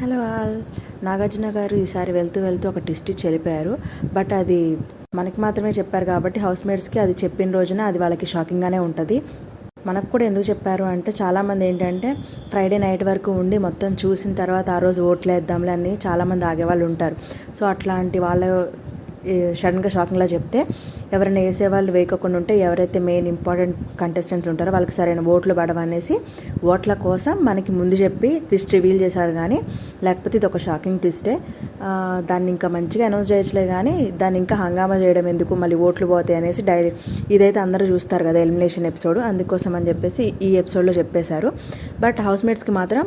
Hello all. Nagarjuna గారు ఈసారి వెళ్తూ వెళ్తూ ఒక ట్విస్ట్ ఇచ్చి బట్ అది మనకి మాత్రమే చెప్పారు కాబట్టి హౌస్ మేట్స్కి అది చెప్పిన రోజున అది వాళ్ళకి షాకింగ్గానే ఉంటుంది. మనకు కూడా ఎందుకు చెప్పారు అంటే చాలామంది ఏంటంటే ఫ్రైడే నైట్ వరకు ఉండి మొత్తం చూసిన తర్వాత ఆ రోజు ఓట్లేద్దాంలే అని చాలామంది ఆగేవాళ్ళు ఉంటారు. సో అట్లాంటి వాళ్ళ సడన్గా షాకింగ్లా చెప్తే ఎవరైనా వేసేవాళ్ళు వేయకుండా ఉంటే ఎవరైతే మెయిన్ ఇంపార్టెంట్ కంటెస్టెంట్స్ ఉంటారో వాళ్ళకి సరైన ఓట్లు పడవనేసి ఓట్ల కోసం మనకి ముందు చెప్పి ట్విస్ట్ రివీల్ చేశారు కానీ లేకపోతే ఇది ఒక షాకింగ్ ట్విస్టే. దాన్ని ఇంకా మంచిగా అనౌన్స్ చేయట్లే కానీ దాన్ని ఇంకా హంగామా చేయడం ఎందుకు మళ్ళీ ఓట్లు పోతాయి అనేసి డైరెక్ట్ ఇదైతే అందరూ చూస్తారు కదా ఎలిమినేషన్ ఎపిసోడ్ అందుకోసం అని చెప్పేసి ఈ ఎపిసోడ్లో చెప్పేశారు. బట్ హౌస్ మేట్స్కి మాత్రం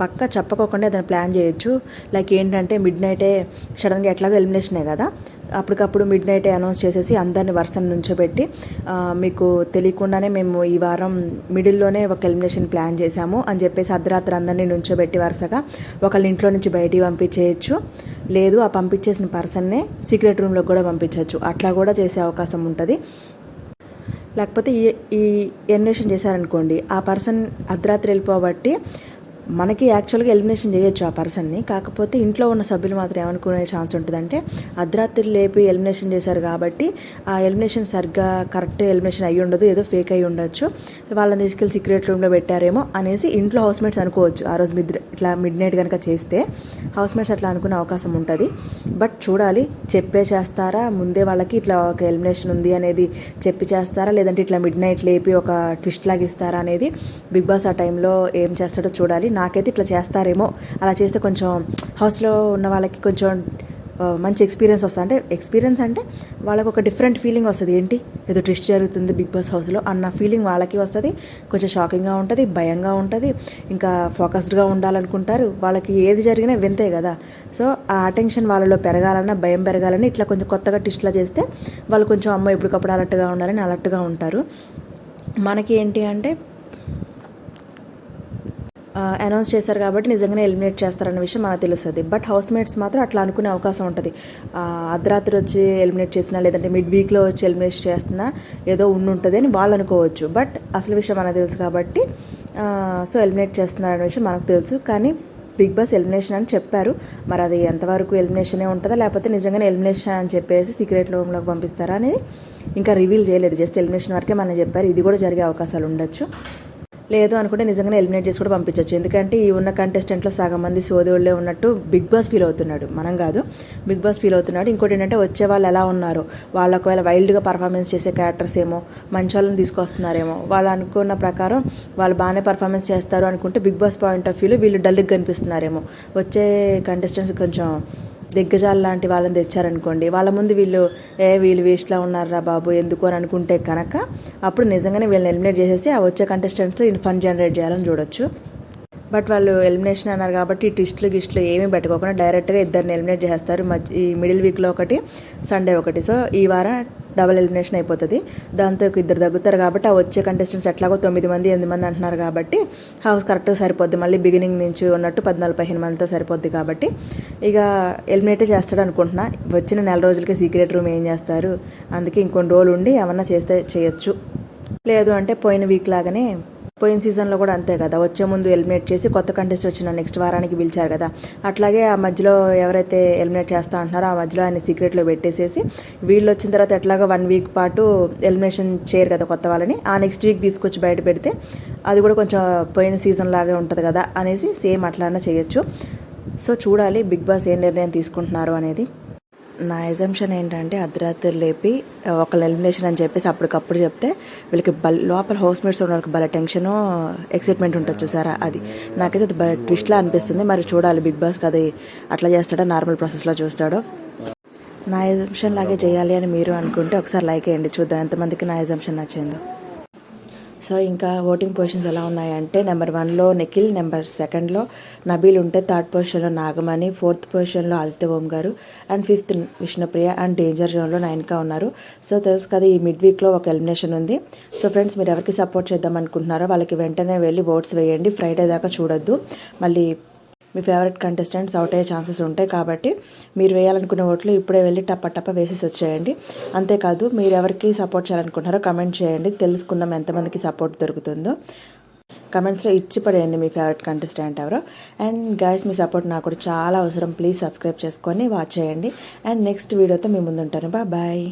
పక్క చెప్పకోకుండా ఏదైనా ప్లాన్ చేయొచ్చు. లైక్ ఏంటంటే మిడ్ నైటే సడన్గా ఎట్లాగో ఎలిమినేషనే కదా. అప్పటికప్పుడు మిడ్ నైటే అనౌన్స్ చేసేసి అందరిని వరుసను నుంచోబెట్టి మీకు తెలియకుండానే మేము ఈ వారం మిడిల్లోనే ఒక ఎలిమినేషన్ ప్లాన్ చేశాము అని చెప్పేసి అర్ధరాత్రి అందరినీ నుంచోబెట్టి వరుసగా ఒకళ్ళ ఇంట్లో నుంచి బయటికి పంపించేయచ్చు. లేదు ఆ పంపించేసిన పర్సన్నే సీక్రెట్ రూమ్లోకి కూడా పంపించవచ్చు అట్లా కూడా చేసే అవకాశం ఉంటుంది. లేకపోతే ఈ ఈ ఎలిమినేషన్ చేశారనుకోండి ఆ పర్సన్ అర్ధరాత్రి వెళ్ళిపోబట్టి మనకి యాక్చువల్గా ఎలిమినేషన్ చేయొచ్చు ఆ పర్సన్ని. కాకపోతే ఇంట్లో ఉన్న సభ్యులు మాత్రం ఏమనుకునే ఛాన్స్ ఉంటుందంటే అర్ధరాత్రి లేపి ఎలిమినేషన్ చేశారు కాబట్టి ఆ ఎలిమినేషన్ సరిగ్గా కరెక్ట్ ఎలిమినేషన్ అయ్యి ఉండదు ఏదో ఫేక్ అయ్యి ఉండొచ్చు. వాళ్ళని తీసుకెళ్ళి సీక్రెట్ రూమ్లో పెట్టారేమో అనేసి ఇంట్లో హౌస్మేట్స్ అనుకోవచ్చు ఆ రోజు మిడ్ ఇట్లా మిడ్ నైట్ కనుక చేస్తే. హౌస్మేట్స్ అట్లా అనుకునే అవకాశం ఉంటుంది. బట్ చూడాలి చెప్పే చేస్తారా? ముందే వాళ్ళకి ఇట్లా ఒక ఎలిమినేషన్ ఉంది అనేది చెప్పి చేస్తారా? లేదంటే ఇట్లా మిడ్ నైట్ లేపి ఒక ట్విస్ట్ లాగా ఇస్తారా అనేది బిగ్ బాస్ ఆ టైంలో ఏం చేస్తాడో చూడాలి. నాకైతే ఇట్లా చేస్తారేమో. అలా చేస్తే కొంచెం హౌస్లో ఉన్న వాళ్ళకి కొంచెం మంచి ఎక్స్పీరియన్స్ వస్తుంది అంటే ఎక్స్పీరియన్స్ అంటే వాళ్ళకి ఒక డిఫరెంట్ ఫీలింగ్ వస్తుంది. ఏంటి? ఏదో ట్విస్ట్ జరుగుతుంది బిగ్ బాస్ హౌస్లో అన్న ఫీలింగ్ వాళ్ళకి వస్తుంది. కొంచెం షాకింగ్గా ఉంటుంది భయంగా ఉంటుంది. ఇంకా ఫోకస్డ్గా ఉండాలనుకుంటారు. వాళ్ళకి ఏది జరిగినా వింతే కదా. సో ఆ అటెన్షన్ వాళ్ళలో పెరగాలన్నా భయం పెరగాలని ఇట్లా కొంచెం కొత్తగా ట్విస్ట్లా చేస్తే వాళ్ళు కొంచెం అమ్మ ఎప్పటికప్పుడు అలర్ట్గా ఉండాలని అలర్ట్గా ఉంటారు. మనకి ఏంటి అంటే అనౌన్స్ చేశారు కాబట్టి నిజంగానే ఎలిమినేట్ చేస్తారన్న విషయం మనకు తెలుస్తుంది. బట్ హౌస్ మేట్స్ మాత్రం అట్లా అనుకునే అవకాశం ఉంటుంది. అర్ధరాత్రి వచ్చి ఎలిమినేట్ చేసినా లేదంటే మిడ్ వీక్లో వచ్చి ఎలిమినేట్ చేస్తున్నా ఏదో ఉండి ఉంటుంది అని వాళ్ళు అనుకోవచ్చు. బట్ అసలు విషయం మనకు తెలుసు కాబట్టి సో ఎలిమినేట్ చేస్తున్నారనే విషయం మనకు తెలుసు. కానీ బిగ్ బాస్ ఎలిమినేషన్ అని చెప్పారు. మరి అది ఎంతవరకు ఎలిమినేషనే ఉంటుందా? లేకపోతే నిజంగానే ఎలిమినేషన్ అని చెప్పేసి సీక్రెట్ రూమ్లోకి పంపిస్తారా అనేది ఇంకా రివీల్ చేయలేదు. జస్ట్ ఎలిమినేషన్ వరకే మనం చెప్పారు. ఇది కూడా జరిగే అవకాశాలు ఉండొచ్చు. లేదు అనుకుంటే నిజంగానే ఎలిమినేట్ చేసి కూడా పంపించవచ్చు ఎందుకంటే ఈ ఉన్న కంటెస్టెంట్లో సగం మంది సోదరుళ్ళే ఉన్నట్టు బిగ్ బాస్ ఫీల్ అవుతున్నాడు. మనం కాదు. బిగ్ బాస్ ఫీల్ అవుతున్నాడు. ఇంకోటి ఏంటంటే వచ్చే వాళ్ళు ఎలా ఉన్నారు వాళ్ళు ఒకవేళ వైల్డ్గా పర్ఫార్మెన్స్ చేసే క్యారెక్టర్స్ ఏమో మంచి వాళ్ళని తీసుకొస్తున్నారేమో వాళ్ళు అనుకున్న ప్రకారం వాళ్ళు బాగానే పర్ఫార్మెన్స్ చేస్తారు అనుకుంటే బిగ్ బాస్ పాయింట్ ఆఫ్ వ్యూలో వీళ్ళు డల్గా కనిపిస్తున్నారేమో. వచ్చే కంటెస్టెంట్స్ కొంచెం దిగ్గజాలు లాంటి వాళ్ళని తెచ్చారనుకోండి వాళ్ళ ముందు వీళ్ళు ఏ వీళ్ళు వేస్ట్లా ఉన్నారా బాబు ఎందుకు అని అనుకుంటే కనుక అప్పుడు నిజంగానే వీళ్ళని ఎలిమినేట్ చేసేసి ఆ వచ్చే కంటెస్టెంట్స్ ఫండ్ జనరేట్ చేయాలని చూడొచ్చు. బట్ వాళ్ళు ఎలిమినేషన్ అన్నారు కాబట్టి ఈ ట్విస్ట్లు గిస్ట్లు ఏమీ పెట్టుకోకుండా డైరెక్ట్గా ఇద్దరిని ఎలిమినేట్ చేస్తారు. మధ్య ఈ మిడిల్ వీక్లో ఒకటి సండే ఒకటి. సో ఈ వారం డబుల్ ఎలిమినేషన్ అయిపోతుంది. దాంతో ఇద్దరు తగ్గుతారు కాబట్టి ఆ వచ్చే కంటెస్టెంట్స్ ఎట్లాగో తొమ్మిది మంది ఎనిమిది మంది అంటున్నారు కాబట్టి హౌస్ కరెక్ట్గా సరిపోద్ది. మళ్ళీ బిగినింగ్ నుంచి ఉన్నట్టు పద్నాలుగు పదిహేను మందితో సరిపోద్ది కాబట్టి ఇక ఎలిమినేటే చేస్తాడు అనుకుంటున్నా. వచ్చిన నెల రోజులకి సీక్రెట్ రూమ్ ఏం చేస్తారు? అందుకే ఇంకొన్ని రోజులు ఉండి ఏమన్నా చేస్తే చేయొచ్చు. లేదు అంటే పోయిన వీక్ లాగానే పోయిన సీజన్లో కూడా అంతే కదా. వచ్చే ముందు ఎలిమినేట్ చేసి కొత్త కంటెస్ట్ వచ్చిన నెక్స్ట్ వారానికి పిలిచారు కదా. అట్లాగే ఆ మధ్యలో ఎవరైతే ఎలిమినేట్ చేస్తా అంటున్నారో ఆ మధ్యలో ఆయన సీక్రెట్లో పెట్టేసేసి వీళ్ళు వచ్చిన తర్వాత ఎట్లాగో వన్ వీక్ పాటు ఎలిమినేషన్ చేయరు కదా కొత్త వాళ్ళని. ఆ నెక్స్ట్ వీక్ తీసుకొచ్చి బయట పెడితే అది కూడా కొంచెం పోయిన సీజన్ లాగే ఉంటుంది కదా అనేసి సేమ్ అట్లానే చేయొచ్చు. సో చూడాలి బిగ్ బాస్ ఏం నిర్ణయం తీసుకుంటున్నారు అనేది. నా ఎజంప్షన్ ఏంటంటే అర్ధరాత్రి లేపి ఒకళ్ళు ఎలిమినేషన్ అని చెప్పేసి అప్పటికప్పుడు చెప్తే వీళ్ళకి బల్ లోపల హౌస్ మేట్స్ ఉన్న వాళ్ళకి భలే టెన్షన్ ఎక్సైట్మెంట్ ఉంటుంది చూసారా అది. నాకైతే అది భలే ట్విస్ట్లా అనిపిస్తుంది. మరి చూడాలి బిగ్ బాస్ అది అట్లా చేస్తాడో నార్మల్ ప్రాసెస్లో చూస్తాడో. నా ఎజంప్షన్ లాగే చేయాలి అని మీరు అనుకుంటే ఒకసారి లైక్ వేయండి చూద్దాం ఎంతమందికి నా ఎజంప్షన్ నచ్చిందో. సో ఇంకా ఓటింగ్ పొజిషన్స్ ఎలా ఉన్నాయంటే నెంబర్ వన్లో నిఖిల్ నెంబర్ సెకండ్లో నబీల్ ఉంటే థర్డ్ పొజిషన్లో నాగమణి ఫోర్త్ పొజిషన్లో ఆదిత్య ఓం గారు and fifth Vishnupriya and danger జోన్లో నైన్కా ఉన్నారు. సో తెలుసు కదా ఈ మిడ్ వీక్లో ఒక ఎలిమినేషన్ ఉంది. సో ఫ్రెండ్స్ మీరు ఎవరికి సపోర్ట్ చేద్దాం అనుకుంటున్నారో వాళ్ళకి వెంటనే వెళ్ళి ఓట్స్ వేయండి. ఫ్రైడే దాకా చూడొద్దు. మళ్ళీ మీ ఫేవరెట్ కంటెస్టెంట్స్ అవుట్ అయ్యే ఛాన్సెస్ ఉంటాయి. కాబట్టి మీరు వేయాలనుకునే ఓట్లు ఇప్పుడే వెళ్ళి టప్ప టప్ప వేసేసి వచ్చేయండి. అంతేకాదు మీరు ఎవరికి సపోర్ట్ చేయాలనుకుంటున్నారో కమెంట్ చేయండి. తెలుసుకుందాం ఎంతమందికి సపోర్ట్ దొరుకుతుందో. కమెంట్స్లో ఇచ్చి పడేయండి మీ ఫేవరెట్ కంటెస్టెంట్ ఎవరో. అండ్ గైస్ మీ సపోర్ట్ నాకు కూడా చాలా అవసరం. ప్లీజ్ సబ్స్క్రైబ్ చేసుకొని వాచ్ చేయండి. అండ్ నెక్స్ట్ వీడియోతో మీ ముందుంటాను. బాయ్